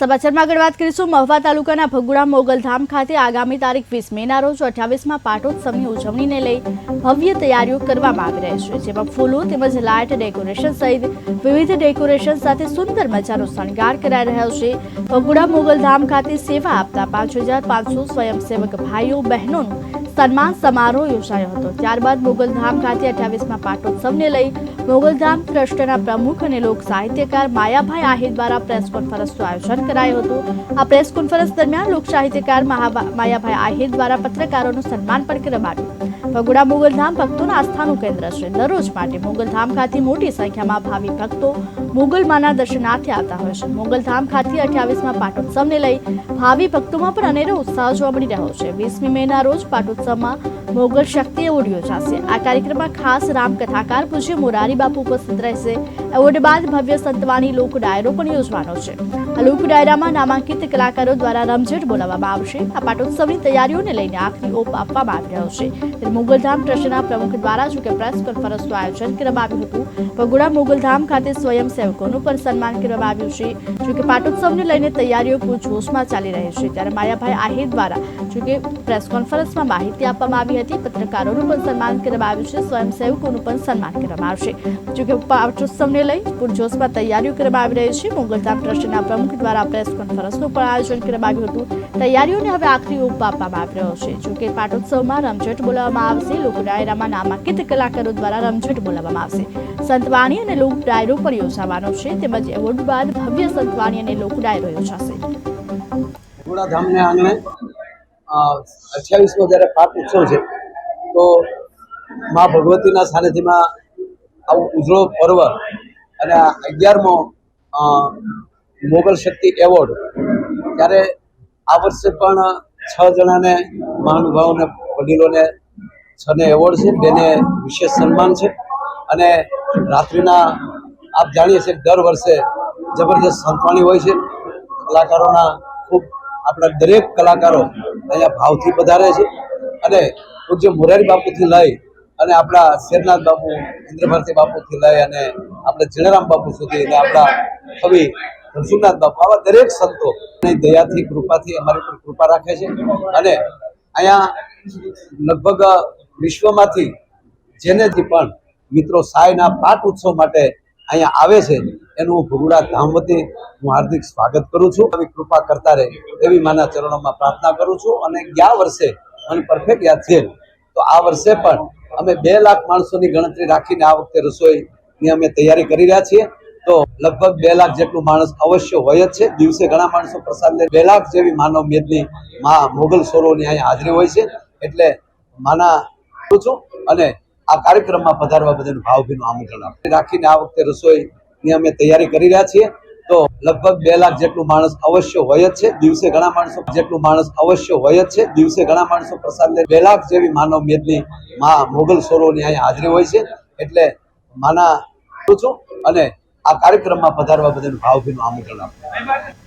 સમાચારમાં આગળ વાત કરીશું. મહુવા તાલુકાના ભગુડા મોગલધામ ખાતે આગામી તારીખ વીસ મેના રોજ અઠ્યાવીસમાં પાટોત્સવની ઉજવણીને લઈ ભવ્ય તૈયારીઓ કરવામાં આવી રહી છે, જેમાં ફૂલો તેમજ લાઇટ ડેકોરેશન સહિત વિવિધ ડેકોરેશન સાથે સુંદર મજાનો શણગાર કરાઈ રહ્યો છે. ભગુડા મોગલધામ ખાતે સેવા આપતા પાંચ હજાર પાંચસો સ્વયંસેવક ભાઈઓ બહેનોનું સન્માન સમારોહ યોજાયો હતો. ત્યારબાદ મોગલધામ ખાતે અઠ્યાવીસમાં પાટોત્સવને લઈ મોગલધામ ટ્રસ્ટના પ્રમુખ અને લોક સાહિત્યકાર માયાભાઈ આહિર દ્વારા પ્રેસ કોન્ફરન્સનું આયોજન કરાયું હતું. આ પ્રેસ કોન્ફરન્સ દરમિયાન લોક માયાભાઈ આહિર દ્વારા પત્રકારોનું સન્માન પણ કરવામાં ભગુડા મોગલધામ ભક્તોના આસ્થાનું કેન્દ્ર છે. દરરોજ માટે મોગલધામ ખાતે મોટી સંખ્યામાં ભાવિ ભક્તો મોગલમાના દર્શનાર્થે આવતા હોય છે. મોગલધામ ખાતે અઠ્યાવીસમાં પાટોત્સવને લઈ ભાવિ ભક્તોમાં પણ અનેરો ઉત્સાહ જોવા મળી રહ્યો છે. વીસમી મેના રોજ પાટોત્સવમાં મોગલ શક્તિ એવોર્ડ યોજાશે. આ કાર્યક્રમમાં ખાસ રામકથાકાર પૂજ્ય મોરારી બાપુ ઉપસ્થિત રહેશે. એવોર્ડ બાદ ભવ્ય સંતવાણી લોક ડાયરો પણ યોજવાનો છે. આ લોક ડાયરામાં નામાંકિત કલાકારો દ્વારા રમઝટ બોલાવવામાં આવશે. આ પાટોત્સવની તૈયારીઓને લઈને આખરી ઓપ આપવામાં આવી રહ્યો છે. મોગલધામ ટ્રસ્ટના પ્રમુખ દ્વારા જોકે પ્રેસ કોન્ફરન્સનું આયોજન કરવામાં આવ્યું હતું. ભગુડા મોગલધામ ખાતે સ્વયંસેવકોનું પણ સન્માન કરવામાં આવ્યું છે. જોકે પાટોત્સવને લઈને તૈયારીઓ પૂરજોશમાં ચાલી રહી છે. ત્યારે માયાભાઈ આહિર દ્વારા જોકે પ્રેસ કોન્ફરન્સમાં માહિતી આપવામાં આવી હતી, પત્રકારોનું પણ સન્માન કરવામાં આવ્યું છે. સ્વયંસેવકોનું પણ સન્માન કરવામાં આવશે. જોકે પાટોત્સવને લઈ પૂરજોશમાં તૈયારીઓ કરવામાં આવી રહી છે. મોગલધામ ટ્રસ્ટના પ્રમુખ દ્વારા પ્રેસ કોન્ફરન્સનું પણ આયોજન કરવામાં આવ્યું હતું. તૈયારીઓને હવે આખરી ઓપ આપવામાં આવી રહ્યો છે જોકે પાટોત્સવમાં રમઝટ બોલાવવામાં આવશે, લોક ડાયરામાં નામાંકિત કલાકારો દ્વારા રમઝટ બોલાવવામાં આવશે. સંતવાણી અને લોક ડાયરો પણ યોજાવાનો છે, તેમજ એવોર્ડ બાદ ભવ્ય સંતવાણી અને લોક ડાયરો યોજાશે. ધામને આંગણે અઠ્યાવીસમો જ્યારે પાક ઉત્સવ છે, તો મા ભગવતીના સાનિધ્યમાં આવું ઉજળો પર્વ અને અગિયારમો મોગલ શક્તિ એવોર્ડ. ત્યારે આ વર્ષે પણ છ જણાને મહાનુભાવોને, વડીલોને છને એવોર્ડ છે, બેને વિશેષ સન્માન છે. અને રાત્રિના, આપ જાણીએ છીએ દર વર્ષે જબરદસ્ત સંતવાણી હોય છે. કલાકારોના ખૂબ, આપણા દરેક કલાકારો અહીંયા ભાવથી પધારે છે. અને પૂજ્ય મોરારી બાપુથી લઈ અને આપણા શેરનાથ બાપુ, ઇન્દ્રભારતી બાપુથી લઈ અને આપણે જીણરામ બાપુ સુધી અને આપણા કવિ નરસિંહનાથ બાપુ દરેક સંતો દયાથી, કૃપાથી અમારી પર કૃપા રાખે છે. અને અહીંયા લગભગ વિશ્વમાંથી જેનેથી પણ મિત્રો સાયના પાઠ ઉત્સવ માટે અહીંયા આવે છે, એનું હું ભગુડા ધામ વતી હું હાર્દિક સ્વાગત કરું છું. આવી કૃપા કરતા રહે એવી માના ચરણોમાં પ્રાર્થના કરું છું. અને ગયા વર્ષે મને પરફેક્ટ યાદ છે. તો આ વર્ષે પણ અમે બે લાખ માણસોની ગણતરી રાખીને આ વખતે રસોઈની અમે તૈયારી કરી રહ્યા છીએ. તો લગભગ બે લાખ જેટલું માણસ અવશ્ય હોય જ છે. દિવસે ઘણા માણસો પ્રસાદ લે. બે લાખ જેવી માનવ મેદની મા મોગલ સોરોની અહીંયા હાજરી હોય છે. એટલે માના છું અને આ કાર્યક્રમમાં પધારવા બધાનું ભાવભીનું આમંત્રણ આપું રાખીને આ વખતે રસોઈની અમે તૈયારી કરી રહ્યા છીએ. તો લગભગ બે લાખ જેટલું માણસ અવશ્ય હોય જ છે. દિવસે ઘણા માણસો જેટલું માણસ અવશ્ય હોય જ છે. દિવસે ઘણા માણસો પ્રસાદ લે. બે લાખ જેવી માનવ મેદની મા મોગલ સોરોની અહીંયા હાજરી હોય છે. એટલે માના છું અને આ કાર્યક્રમમાં પધારવા બદલ ભાવભીનું આમંત્રણ આપું.